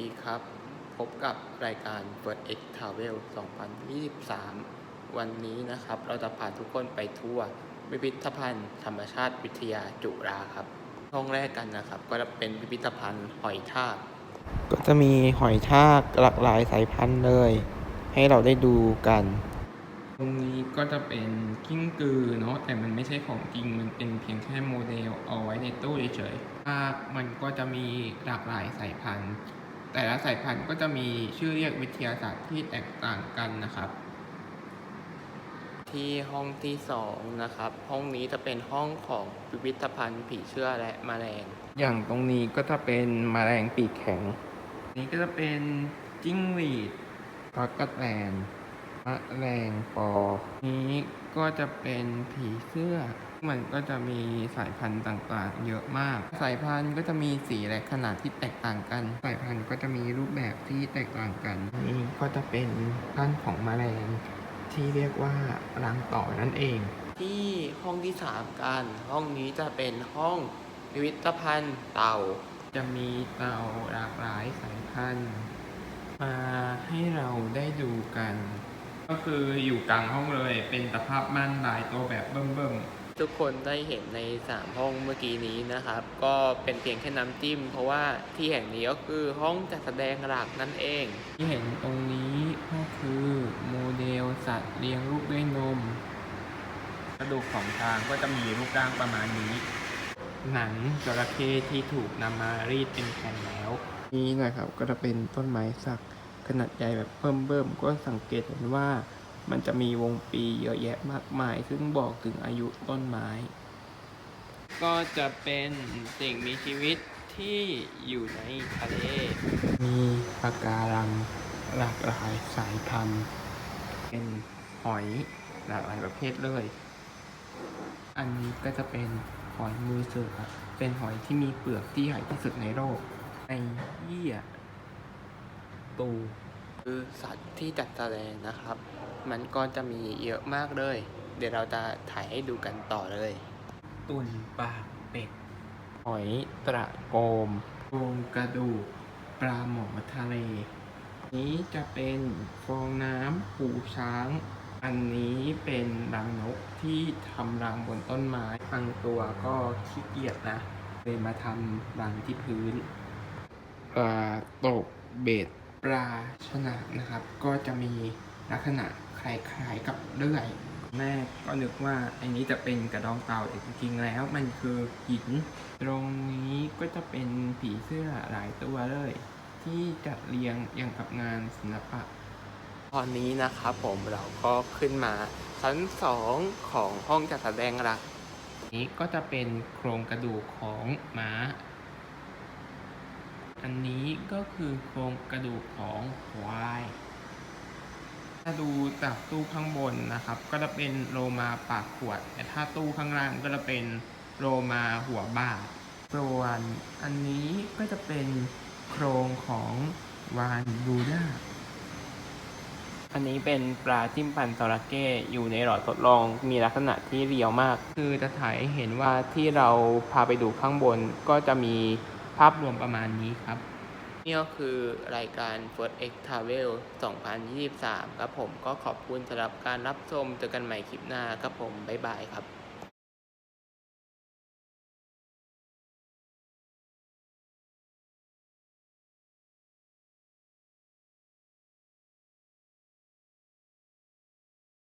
ดีครับ พบกับรายการ First X Travel 2023 วันนี้นะครับ เราจะพาทุกคนไปทัวร์พิพิธภัณฑ์ ธรรมชาติวิทยาจุฬาครับห้องแรกกันนะครับ ก็จะเป็นพิพิธภัณฑ์หอยทาก ก็จะมีหอยทากหลากหลายสายพันธุ์เลย ให้เราได้ดูกัน ตรงนี้ก็จะเป็นกิ้งกือเนาะแต่มันไม่ใช่ของจริงมันเป็นเพียงแค่โมเดลเอาไว้ในตู้เฉยๆภาคมันก็จะมีหลากหลายสายพันธุ์ แต่ละสายพันธุ์ก็จะมีชื่อเรียกวิทยาศาสตร์ที่แตกต่างกันนะครับ ที่ห้องที่สองนะครับ ห้องนี้จะเป็นห้องของพิพิธภัณฑ์ผีเชื่อและแมลง อย่างตรงนี้ก็จะเป็นแมลงปีกแข็ง นี้ก็จะเป็นจิ้งหรีดพักกะแตนมะแรงปอ นี้ก็จะเป็นผีเสื้อ มันก็จะมีสายพันธุ์ต่างๆ เยอะมาก สายพันธุ์ก็จะมีสีและขนาดที่แตกต่างกัน สายพันธุ์ก็จะมีรูปแบบที่แตกต่างกัน นี้ก็จะเป็นพันธุ์ของแมลงที่เรียกว่ารังต่อนั่นเอง ที่ห้องที่สามกัน ห้องนี้จะเป็นห้องพิพิธภัณฑ์เต่า จะมีเต่าหลากหลายสายพันธุ์มาให้เราได้ดูกัน ก็คืออยู่กลางห้องเลยเป็นตะภาพม่านลายตัวแบบเบิ่ม ทุกคนได้เห็นในสามห้องเมื่อกี้นี้นะครับ ก็เป็นเพียงแค่น้ำจิ้ม เพราะว่าที่แห่งนี้ก็คือห้องจัดแสดงหลักนั่นเองๆที่เห็นตรงนี้ก็คือโมเดลสัตว์เลี้ยงลูกด้วยนมกระดูกของช้างก็จะมีรูปร่างประมาณนี้ หนังจระเข้ที่ถูกนำมารีดเป็นแผ่นแล้ว นี่นะครับก็จะเป็นต้นไม้สักขนาดใหญ่แบบเบิ่มๆก็สังเกตเห็นว่า มันจะมีวงปีเยอะแยะมากมาย ซึ่งบอกถึงอายุต้นไม้ ก็จะเป็นสิ่งมีชีวิตที่อยู่ในทะเล มีปะการังหลากหลายสายพันธุ์ เป็นหอยหลากหลายประเภทเลย อันนี้ก็จะเป็นหอยมือเสือเป็นหอยที่มีเปลือกที่ใหญ่ที่สุดในโลก ในเยี่ยตูคือสัตว์ที่จัดแสดงนะครับ มันก็จะมีเยอะมากเลย เดี๋ยวเราจะถ่ายให้ดูกันต่อเลย ตุนปากเป็ด หอยตระโกมโครงกระดูกปลาหมอทะเล นี้จะเป็นฟองน้ำปูช้าง อันนี้เป็นรังนกที่ทำรังบนต้นไม้บางตัวก็ขี้เกียจนะ เลยมาทำรังที่พื้น ปลาตกเบ็ด ปลาชนะนะครับ ก็จะมีลักษณะ คล้ายๆกับเลื่อย แม่ก็นึกว่าอันนี้จะเป็นกระดองเต่าแต่จริงๆแล้วมันคือหิน ตรงนี้ก็จะเป็นผีเสื้อหลายตัวเลย ที่จัดเรียงอย่างกับงานศิลปะ ตอนนี้นะครับผมเราก็ขึ้นมาชั้นสองของห้องจัดแสดงลักนี้ก็จะเป็นโครงกระดูกของม้า อันนี้ก็คือโครงกระดูกของควาย ถ้าดูจากตู้ข้างบนนะครับ ก็จะเป็นโลมาปากขวดแต่ถ้าตู้ข้างล่างก็จะเป็นโลมาหัวบาทส่วนอันนี้ก็จะเป็นโครงของวานบูดาอันนี้เป็นปลาจิ้มปันจระเข้อยู่ในหลอดทดลองมีลักษณะที่เรียวมาก คือจะถ่ายให้เห็นว่าว่าที่เราพาไปดูข้างบนก็จะมีภาพรวมประมาณนี้ครับ นี่ก็คือรายการ First X Travel 2023 ครับผมก็ขอบคุณสำหรับการรับชมเจอกันใหม่คลิปหน้าครับผม บ๊ายบายครับ